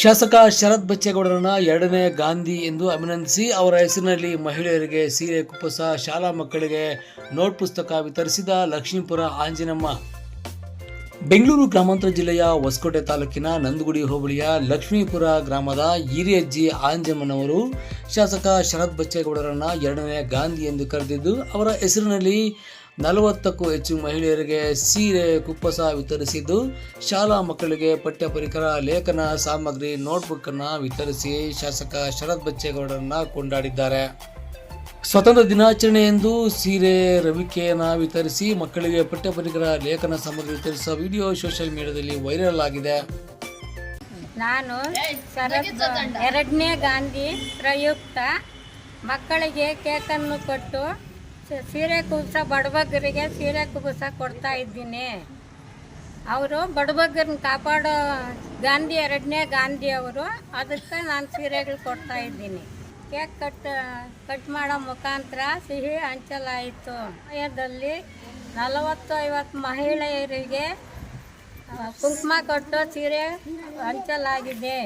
ಶಾಸಕ ಶರತ್ ಬಚ್ಚೇಗೌಡರನ್ನ ಎರಡನೇ ಗಾಂಧಿ ಎಂದು ಅಭಿನಂದಿಸಿ ಅವರ ಹೆಸರಿನಲ್ಲಿ ಮಹಿಳೆಯರಿಗೆ ಸೀರೆ ಕುಪ್ಪಸ ಶಾಲಾ ಮಕ್ಕಳಿಗೆ ನೋಟ್ ಪುಸ್ತಕ ವಿತರಿಸಿದ ಲಕ್ಷ್ಮೀಪುರ ಆಂಜನಮ್ಮ. ಬೆಂಗಳೂರು ಗ್ರಾಮಾಂತರ ಜಿಲ್ಲೆಯ ಹೊಸಕೋಟೆ ತಾಲೂಕಿನ ನಂದಗುಡಿ ಹೋಬಳಿಯ ಲಕ್ಷ್ಮೀಪುರ ಗ್ರಾಮದ ಹಿರಿಯಜ್ಜಿ ಆಂಜಮ್ಮನವರು ಶಾಸಕ ಶರತ್ ಬಚ್ಚೇಗೌಡರನ್ನ ಎರಡನೇ ಗಾಂಧಿ ಎಂದು ಕರೆದಿದ್ದು, ಅವರ ಹೆಸರಿನಲ್ಲಿ ನಲವತ್ತಕ್ಕೂ ಹೆಚ್ಚು ಮಹಿಳೆಯರಿಗೆ ಸೀರೆ ಕುಪ್ಪಸ ವಿತರಿಸಿದ್ದು ಶಾಲಾ ಮಕ್ಕಳಿಗೆ ಪಠ್ಯ ಪರಿಕರ ಲೇಖನ ಸಾಮಗ್ರಿ ನೋಟ್ಬುಕ್ ಅನ್ನ ವಿತರಿಸಿ ಶಾಸಕ ಶರತ್ ಬಚ್ಚೇಗೌಡರನ್ನ ಕೊಂಡಾಡಿದ್ದಾರೆ. ಸ್ವತಂತ್ರ ದಿನಾಚರಣೆಯಂದು ಸೀರೆ ರವಿಕೆಯನ್ನು ವಿತರಿಸಿ ಮಕ್ಕಳಿಗೆ ಪಠ್ಯ ಪರಿಕರ ಲೇಖನ ಸಾಮಗ್ರಿ ವಿತರಿಸುವ ವಿಡಿಯೋ ಸೋಷಿಯಲ್ ಮೀಡಿಯಾದಲ್ಲಿ ವೈರಲ್ ಆಗಿದೆ. ನಾನು ಶರತ್ ಎರಡನೇ ಗಾಂಧಿ ಪ್ರಯುಕ್ತ ಮಕ್ಕಳಿಗೆ ಕೇಕನ್ನು ಕೊಟ್ಟು ಸೀರೆ ಕುಬ್ಸ ಬಡಬಗ್ಗರಿಗೆ ಸೀರೆ ಕುಬ್ಸ ಕೊಡ್ತಾ ಇದ್ದೀನಿ. ಅವರು ಬಡಬಗ್ಗರನ್ನ ಕಾಪಾಡೋ ಗಾಂಧಿ, ಎರಡನೇ ಗಾಂಧಿ ಅವರು, ಅದಕ್ಕೆ ನಾನು ಸೀರೆಗಳು ಕೊಡ್ತಾ ಇದ್ದೀನಿ. ಕೇಕ್ ಕಟ್ ಕಟ್ ಮಾಡೋ ಮುಖಾಂತರ ಸಿಹಿ ಹಂಚಲಾಯಿತು. ಸಮಯದಲ್ಲಿ ನಲವತ್ತು ಐವತ್ತು ಮಹಿಳೆಯರಿಗೆ ಕುಂಕುಮ ಕೊಟ್ಟು ಸೀರೆ ಹಂಚಲಾಗಿದೆ.